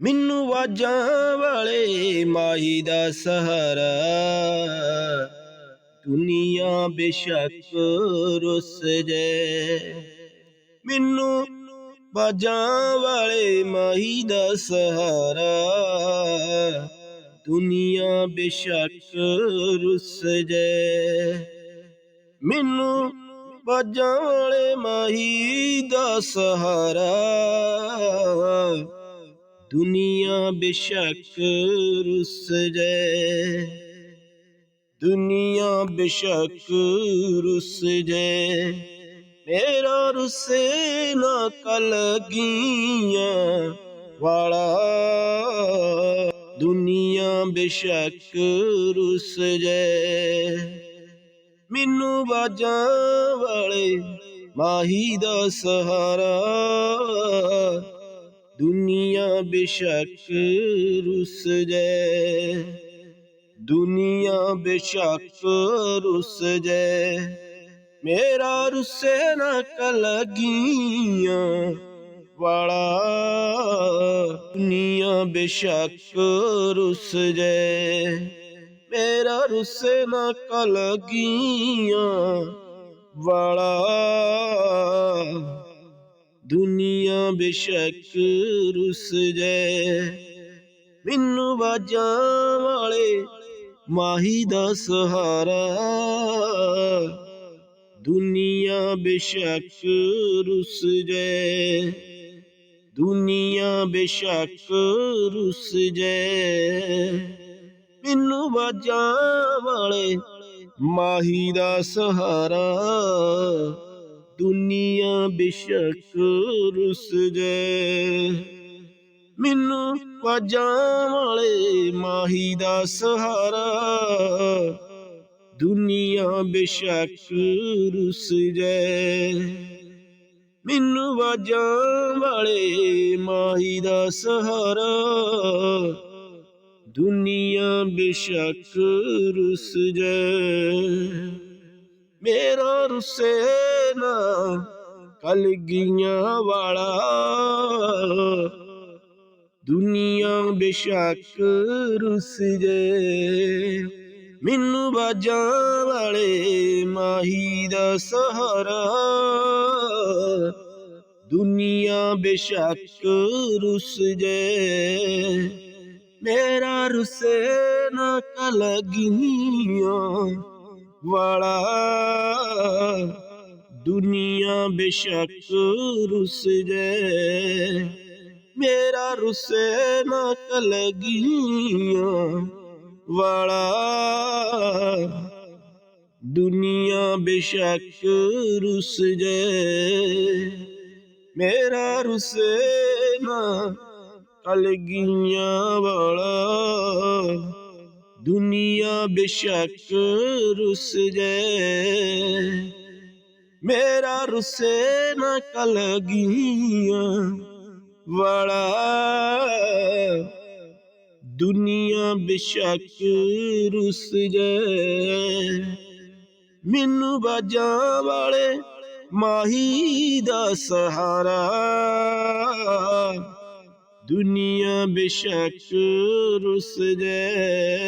ਮੈਨੂੰ ਵਾਜਾਂ ਵਾਲੇ ਮਾਹੀ ਦਾ ਸਹਾਰਾ। ਦੁਨੀਆ ਬੇਸ਼ੱਕ ਰੁੱਸ ਜੇ ਮੈਨੂੰ ਬਾਜਾਂ ਵਾਲੇ ਮਾਹੀ ਦਾ ਸਹਾਰਾ। ਦੁਨੀਆ ਬੇਸ਼ੱਕ ਰੁੱਸ ਜੇ ਮੈਨੂੰ ਬਾਜਾਂ ਵਾਲੇ ਮਾਹੀ ਦਾ ਸਹਾਰਾ। ਦੁਨੀਆ ਬੇਸ਼ੱਕ ਰੁੱਸ ਜੇ ਦੁਨੀਆ ਬੇਸ਼ੱਕ ਰੁੱਸ ਜੇ ਮੇਰਾ ਰੁੱਸੇ ਨਾ ਕਲਗੀਆਂ ਵਾਲਾ ਦੁਨੀਆ ਬੇਸ਼ੱਕ ਰੁੱਸ ਜੇ ਮੈਨੂੰ ਬਾਜਾਂ ਵਾਲੇ ਮਾਹੀ ਦਾ ਸਹਾਰਾ ਦੁਨੀਆ ਬੇਸ਼ੱਕ ਰੁਸ ਜੈ। ਦੁਨੀਆ ਬੇਸ਼ੱਕ ਰੁਸ ਜੈ। ਮੇਰਾ ਰੁਸੇ ਨਾ ਕਲਗੀਆਂ ਵਾਲਾ। ਦੁਨੀਆ ਬੇਸ਼ੱਕ ਰੁਸ ਜੈ। ਮੇਰਾ ਰੁਸੇ ਨਾ ਕਲਗੀਆਂ ਵਾਲਾ। ਦੁਨੀਆ ਬੇਸ਼ੱਕ ਰੁੱਸ ਜੇ ਮੈਨੂੰ ਬਾਜਾਂ ਵਾਲੇ ਮਾਹੀ ਦਾ ਸਹਾਰਾ। ਦੁਨੀਆ ਬੇਸ਼ੱਕ ਰੁੱਸ ਜੈ ਦੁਨੀਆ ਬੇਸ਼ੱਕ ਰੁੱਸ ਜੈ ਮੈਨੂੰ ਬਾਜਾਂ ਵਾਲੇ ਮਾਹੀ ਦਾ ਸਹਾਰਾ। ਦੁਨੀਆ ਬੇਸ਼ੱਕ ਰੁੱਸ ਜੇ ਮੈਨੂੰ ਵਾਜਾਂ ਵਾਲੇ ਮਾਹੀ ਦਾ ਸਹਾਰਾ ਦੁਨੀਆ ਬੇਸ਼ੱਕ ਰੁੱਸ ਜੇ ਮੈਨੂੰ ਵਾਜਾਂ ਵਾਲੇ ਮਾਹੀ ਦਾ ਸਹਾਰਾ ਦੁਨੀਆ ਬੇਸ਼ੱਕ ਰੁੱਸ ਜੇ ਮੇਰਾ ਰੁੱਸੇ ਨਾ ਕਲਗੀਆਂ ਵਾਲਾ। ਦੁਨੀਆ ਬੇਸ਼ੱਕ ਰੁੱਸ ਜੇ। ਮੈਨੂੰ ਬਾਜਾਂ ਵਾਲੇ ਮਾਹੀ ਦਾ ਸਹਾਰਾ। ਦੁਨੀਆ ਬੇਸ਼ੱਕ ਰੁੱਸ ਜੇ। ਮੇਰਾ ਰੁੱਸੇ ਨਾ ਕਲਗੀਆਂ ਵਾਲਾ। ਦੁਨੀਆ ਬੇਸ਼ੱਕ ਰੁੱਸ ਜੇ ਮੇਰਾ ਰੁੱਸੇ ਨਾ ਕਲਗੀਆਂ ਵਾਲਾ ਦੁਨੀਆ ਬੇਸ਼ੱਕ ਰੁੱਸ ਜੇ ਮੇਰਾ ਰੁੱਸੇ ਨਾ ਕਲਗੀਆਂ ਵਾਲਾ ਦੁਨੀਆ ਬੇਸ਼ੱਕ ਰੁੱਸ ਜੇ ਮੇਰਾ ਰੁੱਸੇ ਨਾ ਕਲਗੀਆਂ ਵਾਲਾ ਦੁਨੀਆ ਬੇਸ਼ੱਕ ਰੁੱਸ ਜੇ ਮੈਨੂੰ ਬਾਜਾਂ ਵਾਲੇ ਮਾਹੀ ਦਾ ਸਹਾਰਾ ਦੁਨੀਆ ਬੇਸ਼ੱਕ ਰੁੱਸ ਜੇ